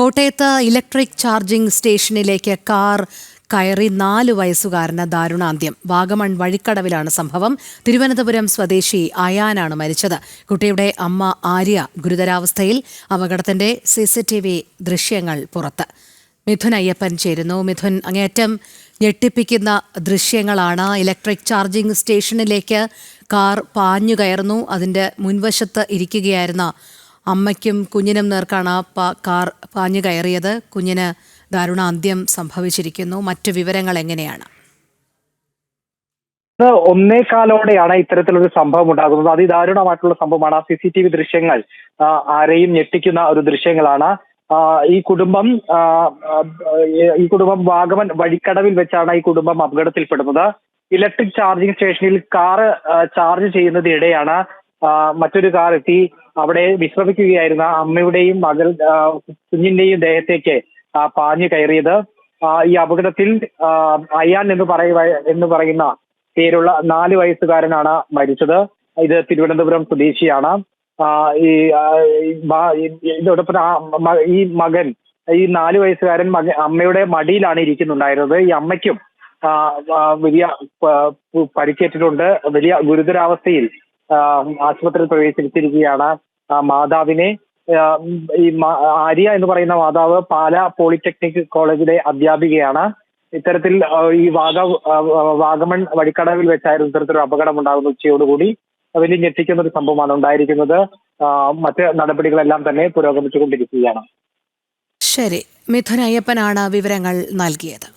കോട്ടയത്ത് electric charging സ്റ്റേഷനിലേക്ക് car കയറി നാല് വയസ്സുകാരന് ദാരുണാന്ത്യം. വാഗമൺ വഴിക്കടവിലാണ് സംഭവം. തിരുവനന്തപുരം സ്വദേശി അയാനാണ് മരിച്ചത്. കുട്ടിയുടെ അമ്മ ആര്യ ഗുരുതരാവസ്ഥയിൽ അപകടത്തിന്റെ സിസിടിവി ദൃശ്യങ്ങൾ പുറത്ത്. മിഥുൻ അയ്യപ്പൻ ചേരുന്നു. മിഥുൻ അങ്ങേറ്റം ഞെട്ടിപ്പിക്കുന്ന ദൃശ്യങ്ങളാണ്. ഇലക്ട്രിക് ചാർജിംഗ് സ്റ്റേഷനിലേക്ക് കാർ പാഞ്ഞു കയറുന്നു അതിന്റെ മുൻവശത്ത് ഇരിക്കുകയായിരുന്ന അമ്മയ്ക്കും കുഞ്ഞിനും നേർക്കാണ് ആ കാർ പാഞ്ഞു കയറിയത്. കുഞ്ഞിന് ദാരുണ അന്ത്യം സംഭവിച്ചിരിക്കുന്നു. മറ്റു വിവരങ്ങൾ എങ്ങനെയാണ്? ഒന്നേ ഒന്നേകാലോടെയാണ് ഇത്തരത്തിലൊരു സംഭവം ഉണ്ടാകുന്നത്. അതിദാരുണമായിട്ടുള്ള സംഭവമാണ്. ആ സി സി ടി വി ദൃശ്യങ്ങൾ ആരെയും ഞെട്ടിക്കുന്ന ഒരു ദൃശ്യങ്ങളാണ്. ഈ കുടുംബം ഈ കുടുംബം വാഗമൻ വഴിക്കടവിൽ വെച്ചാണ് ഈ കുടുംബം അപകടത്തിൽപ്പെടുന്നത്. ഇലക്ട്രിക് ചാർജിംഗ് സ്റ്റേഷനിൽ കാറ് ചാർജ് ചെയ്യുന്നതിനിടെയാണ് മറ്റൊരു കാർ എത്തി. അവിടെ വിശ്രമിക്കുകയായിരുന്ന അമ്മയുടെയും മകൾ കുഞ്ഞിന്റെയും ദേഹത്തേക്ക് പാഞ്ഞു കയറിയത്. ഈ അപകടത്തിൽ അയാൻ എന്ന് പറയ എന്ന് പറയുന്ന പേരുള്ള നാല് വയസ്സുകാരനാണ് മരിച്ചത്. ഇത് തിരുവനന്തപുരം സ്വദേശിയാണ്. ഈ ഇതോടൊപ്പം ഈ മകൻ ഈ നാല് വയസ്സുകാരൻ മക അമ്മയുടെ മടിയിലാണ് ഇരിക്കുന്നുണ്ടായിരുന്നത്. ഈ അമ്മയ്ക്കും വലിയ പരിക്കേറ്റിട്ടുണ്ട്. വലിയ ഗുരുതരാവസ്ഥയിൽ ആശുപത്രിയിൽ പ്രവേശിപ്പിച്ചിരിക്കുകയാണ് മാതാവിനെ ഈ ആര്യ എന്ന് പറയുന്ന മാതാവ് പാല പോളിടെക്നിക് കോളേജിലെ അധ്യാപികയാണ്. ഇത്തരത്തിൽ ഈ വാഗ വാഗമൺ വഴിക്കടവിൽ വെച്ചായിരുന്നു ഇത്തരത്തിലൊരു അപകടം ഉണ്ടാകുന്ന ഉച്ചയോടുകൂടി. വലിയ ഞെട്ടിക്കുന്ന ഒരു സംഭവമാണ് ഉണ്ടായിരിക്കുന്നത്. മറ്റ് നടപടികളെല്ലാം തന്നെ പുരോഗമിച്ചുകൊണ്ടിരിക്കുകയാണ്. ശരി. മിഥുൻ അയ്യപ്പനാണ് വിവരങ്ങൾ നൽകിയത്.